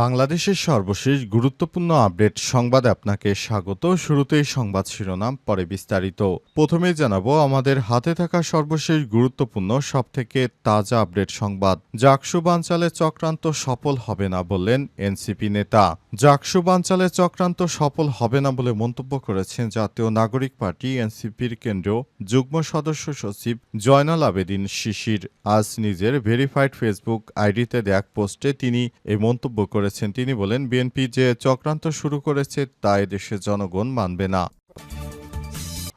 বাংলাদেশের সর্বশেষ গুরুত্বপূর্ণ আপডেট সংবাদে আপনাকে স্বাগত। শুরুতেই সংবাদ শিরোনাম, পরে বিস্তারিত। প্রথমে জানাব, আমাদের হাতে থাকা সর্বশেষ গুরুত্বপূর্ণ, সবথেকে তাজা আপডেট সংবাদ। জাকসু বানচালে চক্রান্ত সফল হবে না বললেন এনসিপি নেতা। জাকসু বানচালে চক্রান্ত সফল হবে না বলে মন্তব্য করেছেন জাতীয় নাগরিক পার্টি এনসিপির কেন্দ্রীয় যুগ্ম সদস্য সচিব জয়নাল আবেদিন শিশির। আজ নিজের ভেরিফাইড ফেসবুক আইডিতে এক পোস্টে তিনি এই মন্তব্য করেছেন। তিনি বলেন বিএনপি যে চক্রান্ত শুরু করেছে তা এদেশের জনগণ মানবে না।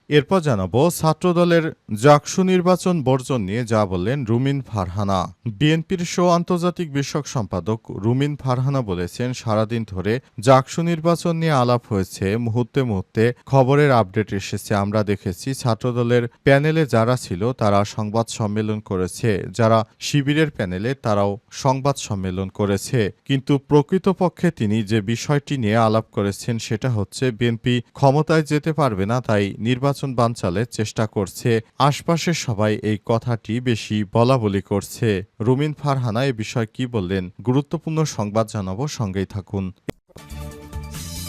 এরপর জানাব, ছাত্রদলের জাকসু নির্বাচন বর্জন নিয়ে যা বললেন রুমিন ফারহানা। বিএনপির শো আন্তর্জাতিক বিষয়ক সম্পাদক রুমিন ফারহানা বলেছেন, সারাদিন ধরে জাকসু নির্বাচন নিয়ে আলাপ হয়েছে, মুহূর্তে মুহূর্তে খবরের আপডেট এসেছে। আমরা দেখেছি, ছাত্রদলের প্যানেলে যারা ছিল, তারা সংবাদ সম্মেলন করেছে। যারা শিবিরের প্যানেলে, তারাও সংবাদ সম্মেলন করেছে। কিন্তু প্রকৃতপক্ষে তিনি যে বিষয়টি নিয়ে আলাপ করেছেন, সেটা হচ্ছে, বিএনপি ক্ষমতায় যেতে পারবে না, তাই নির্বাচন নির্বাচন বানচালের চেষ্টা করছে। আশপাশের সবাই এই কথাটি বেশি বলা বলি করছে। রুমিন ফারহানা এ বিষয়ে কি বললেন? গুরুত্বপূর্ণ সংবাদ জানাব, সঙ্গেই থাকুন।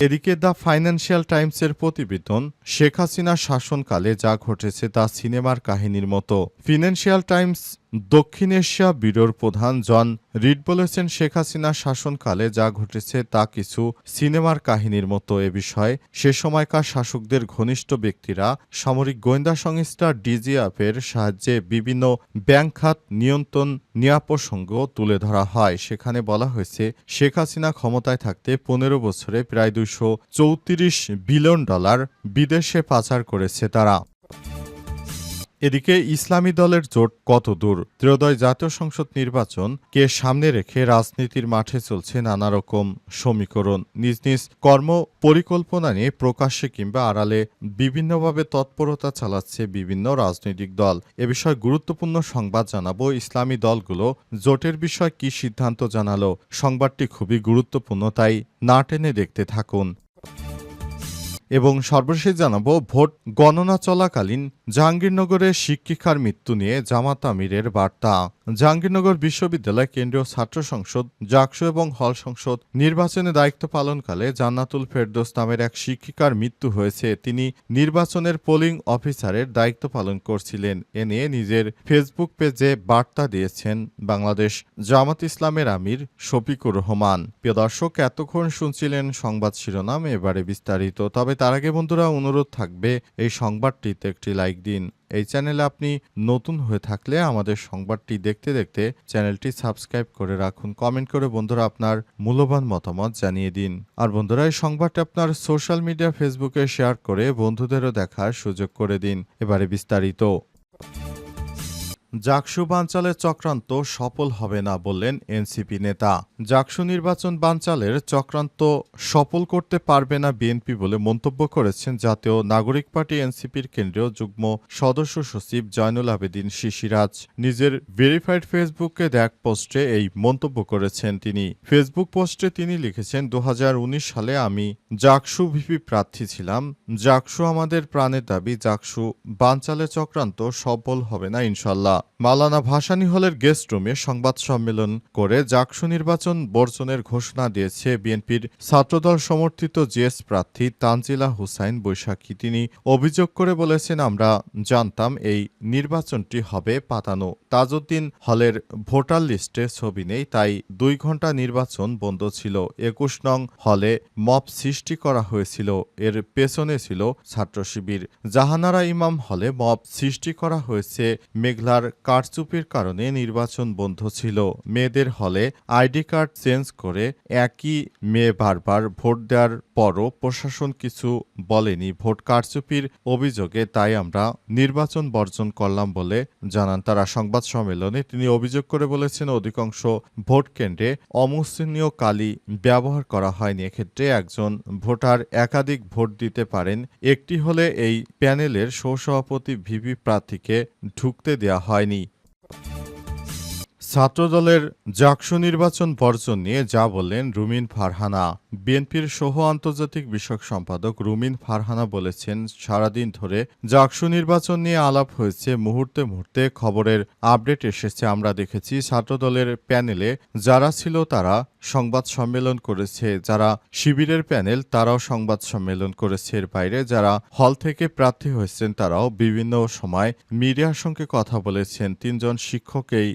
এদিকে দ্য ফাইন্যান্সিয়াল টাইমসের প্রতিবেদন, শেখ হাসিনার শাসনকালে যা ঘটেছে তা সিনেমার কাহিনীর মতো। ফিনান্সিয়াল টাইমস দক্ষিণ এশিয়া ব্যুরোর প্রধান জন রিড বলেছেন শেখ হাসিনার শাসনকালে যা ঘটেছে তা কিছু সিনেমার কাহিনীর মতো এ বিষয়ে। সে সময়কার শাসকদের ঘনিষ্ঠ ব্যক্তিরা, সামরিক গোয়েন্দা সংস্থা ডিজিএফের সাহায্যে বিভিন্ন ব্যাংক খাত নিয়ন্ত্রণ নেওয়া প্রসঙ্গ তুলে ধরা হয়। সেখানে বলা হয়েছে, শেখ হাসিনা ক্ষমতায় থাকতে পনেরো বছরে প্রায় দুশো চৌত্রিশ বিলিয়ন ডলার বিদেশে পাচার করেছে তারা। এদিকে ইসলামী দলের জোট কত দূর ত্রয়োদয় জাতীয় সংসদ নির্বাচন কে সামনে রেখে রাজনীতির মাঠে চলছে নানা রকম সমীকরণ। নিজ নিজ কর্ম পরিকল্পনা নিয়ে প্রকাশ্যে কিংবা আড়ালে বিভিন্নভাবে তৎপরতা চালাচ্ছে বিভিন্ন রাজনৈতিক দল। এ বিষয়ে গুরুত্বপূর্ণ সংবাদ জানাব ইসলামী দলগুলো জোটের বিষয়ে কি সিদ্ধান্ত জানালো। সংবাদটি খুবই গুরুত্বপূর্ণ, তাই না টেনে দেখতে থাকুন। এবং সর্বশেষ জানাব ভোট গণনা চলাকালীন জাহাঙ্গীরনগরে শিক্ষিকার মৃত্যু নিয়ে জামাত আমিরের বার্তা। জাহাঙ্গীরনগর বিশ্ববিদ্যালয় কেন্দ্রীয় ছাত্র সংসদ, জাকসু এবং হল সংসদ নির্বাচনে দায়িত্ব পালনকালে জান্নাতুল ফেরদোস নামের এক শিক্ষিকার মৃত্যু হয়েছে। তিনি নির্বাচনের পোলিং অফিসারের দায়িত্ব পালন করছিলেন। এ নিয়ে নিজের ফেসবুক পেজে বার্তা দিয়েছেন বাংলাদেশ জামাত ইসলামের আমির শফিকুর রহমান। প্রিয় দর্শক, এতক্ষণ শুনছিলেন সংবাদ শিরোনাম, এবারে বিস্তারিত। তবে তার আগে বন্ধুরা, অনুরোধ থাকবে এই সংবাদটিতে একটি লাইক দিন। এই চ্যানেলে আপনি নতুন হয়ে থাকলে আমাদের সংবাদটি দেখতে দেখতে চ্যানেলটি সাবস্ক্রাইব করে রাখুন। কমেন্ট করে বন্ধুরা আপনার মূল্যবান মতামত জানিয়ে দিন। আর বন্ধুরা, এই সংবাদটি আপনার সোশ্যাল মিডিয়া, ফেসবুকে শেয়ার করে বন্ধুদেরও দেখার সুযোগ করে দিন। এবারে বিস্তারিত। জাকসু বানচালের চক্রান্ত সফল হবে না বললেন এনসিপি নেতা। জাকসু নির্বাচন বানচালের চক্রান্ত সফল করতে পারবে না বিএনপি বলে মন্তব্য করেছেন জাতীয় নাগরিক পার্টি এনসিপির কেন্দ্রীয় যুগ্ম সদস্য সচিব জয়নুল আবেদিন শিশিরাজ। নিজের ভেরিফাইড ফেসবুকে দেখ পোস্টে এই মন্তব্য করেছেন তিনি। ফেসবুক পোস্টে তিনি লিখেছেন দু হাজার উনিশ সালে আমি জাকসু ভিপি প্রার্থী ছিলাম। জাকসু আমাদের প্রাণের দাবি, জাকসু বানচালের চক্রান্ত সফল হবে না ইনশাল্লাহ। মালানা ভাসানী হলের গেস্ট রুমে সংবাদ সম্মেলন করে জাকসু নির্বাচন বর্জনের ঘোষণা দিয়েছে বিএনপির ছাত্রদল সমর্থিত জিএস প্রার্থী তানজিলা হুসাইন বৈশাখী। তিনি অভিযোগ করে বলেছেন, আমরা জানতাম এই নির্বাচনটি হবে পাতানো। তাজউদ্দিন হলের ভোটার লিস্টে ছবি নেই, তাই দুই ঘণ্টা নির্বাচন বন্ধ ছিল। একুশ নং হলে মপ সৃষ্টি করা হয়েছিল। এর পেছনে ছিল ছাত্র শিবির জাহানারা ইমাম হলে মব সৃষ্টি করা হয়েছে মেঘলার কারচুপির কারণে নির্বাচন বন্ধ ছিল। মেয়েদের হলে আইডি কার্ড চেঞ্জ করে একই মেয়ে বারবার ভোট দেওয়ার পরও প্রশাসন কিছু বলেনি ভোট কারচুপির অভিযোগে, তাই আমরা নির্বাচন বর্জন করলাম বলে জানান তারা। সংবাদ সম্মেলনে তিনি অভিযোগ করে বলেছেন, অধিকাংশ ভোট কেন্দ্রে অমুসলিমীয় কালি ব্যবহার করা হয়নি। এক্ষেত্রে একজন ভোটার একাধিক ভোট দিতে পারেন। একটি হলে এই প্যানেলের সহসভাপতি ভিভি প্রার্থীকে ঢুকতে দেওয়া হয়নি ছাত্রদলের জাকসু নির্বাচন বর্জন নিয়ে যা বললেন রুমিন ফারহানা। বিএনপির সহ আন্তর্জাতিক বিষয়ক সম্পাদক রুমিন ফারহানা বলেছেন, সারাদিন ধরে জাকসু নির্বাচন নিয়ে আলাপ হয়েছে, মুহূর্তে মুহূর্তে খবরের আপডেট এসেছে। আমরা দেখেছি ছাত্রদলের প্যানেলে যারা ছিল তারা সংবাদ সম্মেলন করেছে। যারা শিবিরের প্যানেল, তারাও সংবাদ সম্মেলন করেছে। এর বাইরে যারা হল থেকে প্রার্থী হয়েছেন, তারাও বিভিন্ন সময় মিডিয়ার সঙ্গে কথা বলেছেন। তিনজন শিক্ষক এই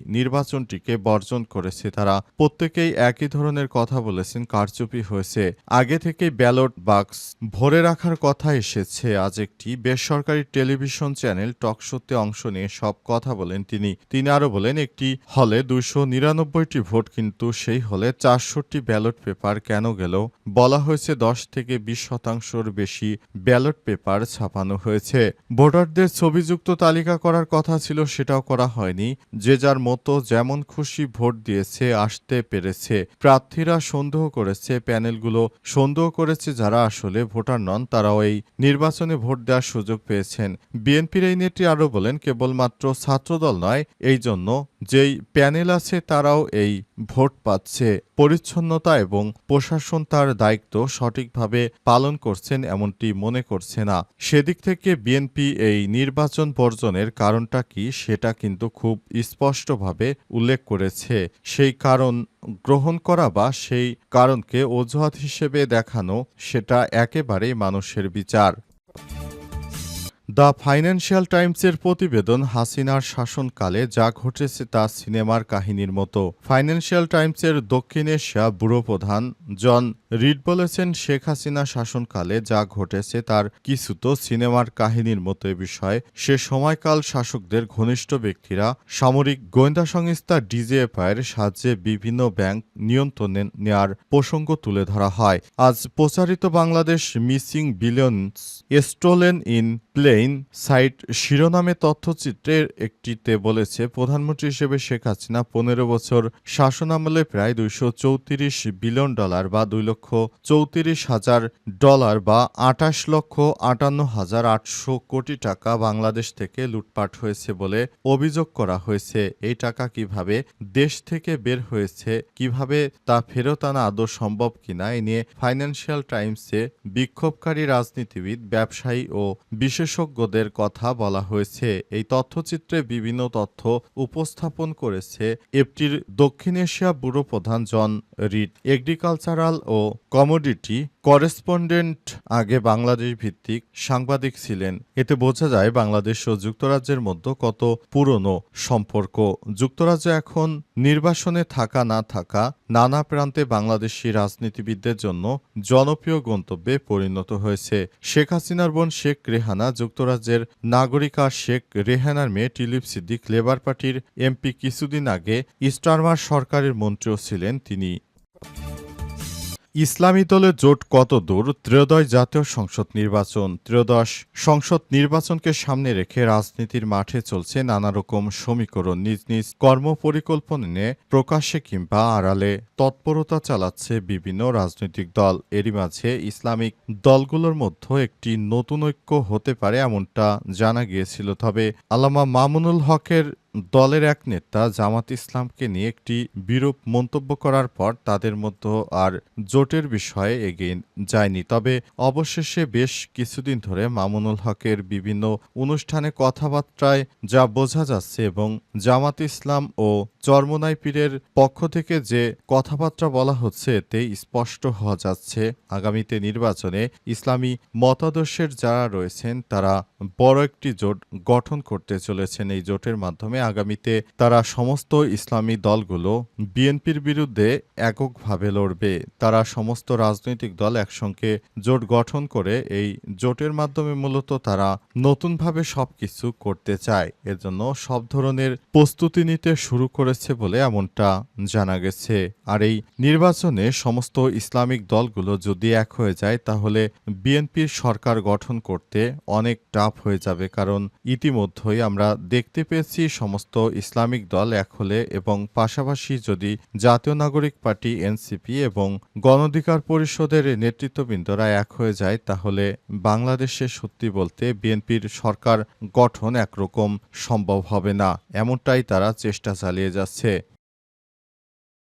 নির্বাচনটিকে বর্জন করেছে। তারা প্রত্যেকেই একই ধরনের কথা বলেছেন, কারচুপি হয়েছে। আগে থেকে ব্যালট বাক্স ভরে রাখার কথা এসেছে। আজ একটি বেসরকারি টেলিভিশন চ্যানেল টকশোতে অংশ নিয়ে সব কথা বলেন তিনি। তিনি আরও বলেন, একটি হলে দুশো ভোট, কিন্তু সেই হলে চারশোটি ব্যালট পেপার কেন গেল? বলা হয়েছে, দশ থেকে বিশ শতাংশর বেশি ব্যালট পেপার ছাপানো হয়েছে। ভোটারদের ছবিযুক্ত তালিকা করার কথা ছিল, সেটাও করা হয়নি। যে যার মতো, যেমন খুশি ভোট দিয়েছে, আসতে পেরেছে। প্রার্থীরা সন্দেহ করেছে, প্যানেলগুলো সন্দেহ করেছে যারা আসলে ভোটার নন, তারাও এই নির্বাচনে ভোট দেওয়ার সুযোগ পেয়েছেন। বিএনপির এই নেত্রী আরও বলেন, কেবলমাত্র ছাত্রদল নয়, এই জন্য যেই প্যানেল আছে তারাও এই ভোট পাচ্ছে। পরিচ্ছন্নতা এবং প্রশাসন তার দায়িত্ব সঠিকভাবে পালন করছেন এমনটি মনে করছে না। সেদিক থেকে বিএনপি এই নির্বাচন বর্জনের কারণটা কি সেটা কিন্তু খুব স্পষ্টভাবে উল্লেখ করেছে। সেই কারণ গ্রহণ করা বা সেই কারণকে অজুহাত হিসেবে দেখানো সেটা একেবারেই মানুষের বিচার। দ্য ফাইন্যান্সিয়াল টাইমসের প্রতিবেদন হাসিনার শাসনকালে যা ঘটেছে তা সিনেমার কাহিনীর মতো। ফাইন্যান্সিয়াল টাইমসের দক্ষিণ এশিয়া ব্যুরো প্রধান জন রিড বলেছেন, শেখ হাসিনা শাসনকালে যা ঘটেছে তার কিছু তো সিনেমার কাহিনীর মতো বিষয়ে। সে সময়কাল শাসকদের ঘনিষ্ঠ ব্যক্তিরা, সামরিক গোয়েন্দা সংস্থা ডিজিএফআইয়ের সাহায্যে বিভিন্ন ব্যাংক নিয়ন্ত্রণে নেয়ার প্রসঙ্গ তুলে ধরা হয়। আজ প্রচারিত Bangladesh missing billions stolen in plain sight শিরোনামে তথ্যচিত্রের একটিতে বলেছে, প্রধানমন্ত্রী হিসেবে শেখ হাসিনা পনেরো বছর শাসনামলে প্রায় দুইশো চৌত্রিশ বিলিয়ন ডলার বা দুই লক্ষ চৌত্রিশ হাজার ডলার বা আটাশ লক্ষ আটান্ন হাজার আটশো কোটি টাকা বাংলাদেশ থেকে লুটপাট হয়েছে বলে অভিযোগ করা হয়েছে। এই টাকা কীভাবে দেশ থেকে বের হয়েছে, কীভাবে তা ফেরত আনা আদৌ সম্ভব কিনা, এ নিয়ে ফাইন্যান্সিয়াল টাইমসে বিক্ষোভকারী রাজনীতিবিদ, ব্যবসায়ী ও বিশেষজ্ঞদের কথা বলা হয়েছে। এই তথ্যচিত্রে বিভিন্ন তথ্য উপস্থাপন করেছে এপটির দক্ষিণ এশিয়া ব্যুরো প্রধান জন রিড। এগ্রিকালচারাল ও কমোডিটি করেসপন্ডেন্ট আগে বাংলাদেশ ভিত্তিক সাংবাদিক ছিলেন। এতে বোঝা যায় বাংলাদেশ ও যুক্তরাজ্যের মধ্যে কত পুরনো সম্পর্ক। যুক্তরাজ্য এখন নির্বাসনে থাকা না থাকা নানা প্রান্তে বাংলাদেশি রাজনীতিবিদদের জন্য জনপ্রিয় গন্তব্যে পরিণত হয়েছে। শেখ হাসিনার বোন শেখ রেহানা, যুক্তরাজ্যের নাগরিকা শেখ রেহানার মেয়ে টিলিপ সিদ্দিক, লেবার পার্টির এমপি কিছুদিন আগে ইস্টারমার সরকারের মন্ত্রীও ছিলেন তিনি। ইসলামী দলের জোট কত দূর? ত্রয়োদশ জাতীয় সংসদ নির্বাচন। ত্রয়োদশ সংসদ নির্বাচনকে সামনে রেখে রাজনীতির মাঠে চলছে নানা রকম সমীকরণ। নিজ নিজ কর্মপরিকল্পনা নিয়ে প্রকাশ্যে কিংবা আড়ালে তৎপরতা চালাচ্ছে বিভিন্ন রাজনৈতিক দল। এরই মাঝে ইসলামিক দলগুলোর মধ্যে একটি নতুন ঐক্য হতে পারে এমনটা জানা গিয়েছিল। তবে আলামা মামুনুল হকের দলের এক নেতা জামাত ইসলামকে নিয়ে একটি বিরূপ মন্তব্য করার পর তাদের মধ্যে আর জোটের বিষয়ে এগিয়ে যায়নি। তবে অবশেষে বেশ কিছুদিন ধরে মামুনুল হকের বিভিন্ন অনুষ্ঠানে কথাবার্তায় যা বোঝা যাচ্ছে এবং জামাত ইসলাম ও চরমোনাই পীরের পক্ষ থেকে যে কথাবার্তা বলা হচ্ছে এতে স্পষ্ট হওয়া যাচ্ছে। আগামীতে নির্বাচনে ইসলামী মতাদর্শের যারা রয়েছেন, তারা বড় একটি জোট গঠন করতে চলেছেন। এই জোটের মাধ্যমে আগামীতে তারা সমস্ত ইসলামী দলগুলো বিএনপির বিরুদ্ধে এককভাবে লড়বে। তারা সমস্ত রাজনৈতিক দল একসঙ্গে জোট গঠন করে এই জোটের মাধ্যমে মূলত তারা নতুনভাবে সবকিছু করতে চায়। এর জন্য সব ধরনের প্রস্তুতি নিতে শুরু করেছে বলে এমনটা জানা গেছে। আর এই নির্বাচনে সমস্ত ইসলামিক দলগুলো যদি এক হয়ে যায়, তাহলে বিএনপির সরকার গঠন করতে অনেক টাফ হয়ে যাবে। কারণ ইতিমধ্যেই আমরা দেখতে পেয়েছি সমস্ত ইসলামিক দল এক হলে এবং পাশাপাশি যদি জাতীয় নাগরিক পার্টি, এনসিপি এবং গণধিকার পরিষদের নেতৃত্ববৃন্দরা এক হয়ে যায়, তাহলে বাংলাদেশে সত্যি বলতে বিএনপির সরকার গঠন একরকম সম্ভব হবে না। এমনটাই তারা চেষ্টা চালিয়ে যাচ্ছে।